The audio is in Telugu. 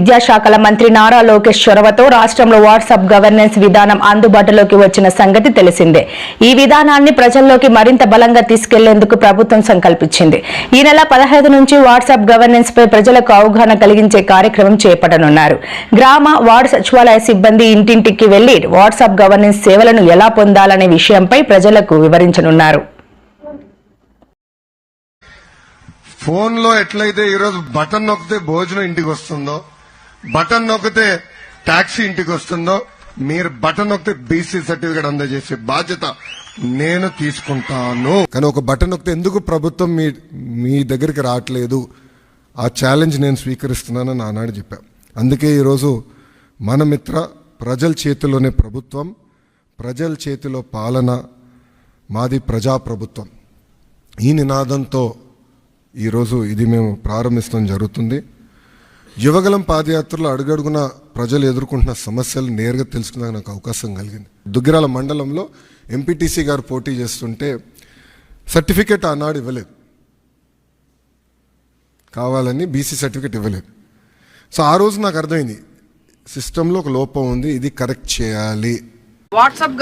విద్యాశాఖల మంత్రి నారా లోకేష్ చొరవతో రాష్ట్రంలో వాట్సాప్ గవర్నెన్స్ విధానం అందుబాటులోకి వచ్చిన సంగతి తెలిసిందే. ఈ విధానాన్ని ప్రజల్లోకి మరింత బలంగా తీసుకెళ్ళేందుకు ప్రభుత్వం సంకల్పించింది. ఈ నెల పదహైదు నుంచి వాట్సాప్ గవర్నెన్స్ పై ప్రజలకు అవగాహన కలిగించే కార్యక్రమం చేపట్టనున్నారు. గ్రామ వార్డు సచివాలయ సిబ్బంది ఇంటింటికి వెళ్ళి వాట్సాప్ గవర్నెన్స్ సేవలను ఎలా పొందాలనే విషయంపై ప్రజలకు వివరించనున్నారు. ఫోన్లో ఎట్లయితే ఈరోజు బటన్ నొక్కితే భోజనం ఇంటికి వస్తుందో బటన్ నొక్కితే ట్యాక్సీ ఇంటికి వస్తుందో మీరు బటన్ నొక్కితే బీసీ సర్టిఫికేట్ అందజేసే బాధ్యత నేను తీసుకుంటాను. కానీ ఒక బటన్ నొక్కితే ఎందుకు ప్రభుత్వం మీ మీ దగ్గరికి రావట్లేదు? ఆ ఛాలెంజ్ నేను స్వీకరిస్తున్నానని ఆనాడు చెప్పా. అందుకే ఈరోజు మన మిత్ర ప్రజల చేతిలోనే ప్రభుత్వం ప్రజల చేతిలో పాలన మాది ప్రజాప్రభుత్వం. ఈ నినాదంతో ఈరోజు ఇది మేము ప్రారంభించడం జరుగుతుంది. యువగలం పాదయాత్రలో అడుగడుగున ప్రజలు ఎదుర్కొంటున్న సమస్యలు నేరుగా తెలుసుకునే నాకు అవకాశం కలిగింది. దుగ్గిరాల మండలంలో ఎంపీటీసీ గారు పోటీ చేస్తుంటే సర్టిఫికేట్ ఆనాడు ఇవ్వలేదు. కావాలని బీసీ సర్టిఫికేట్ ఇవ్వలేదు. సో ఆ రోజు నాకు అర్థమైంది సిస్టంలో ఒక లోపం ఉంది ఇది కరెక్ట్ చేయాలి. వాట్సాప్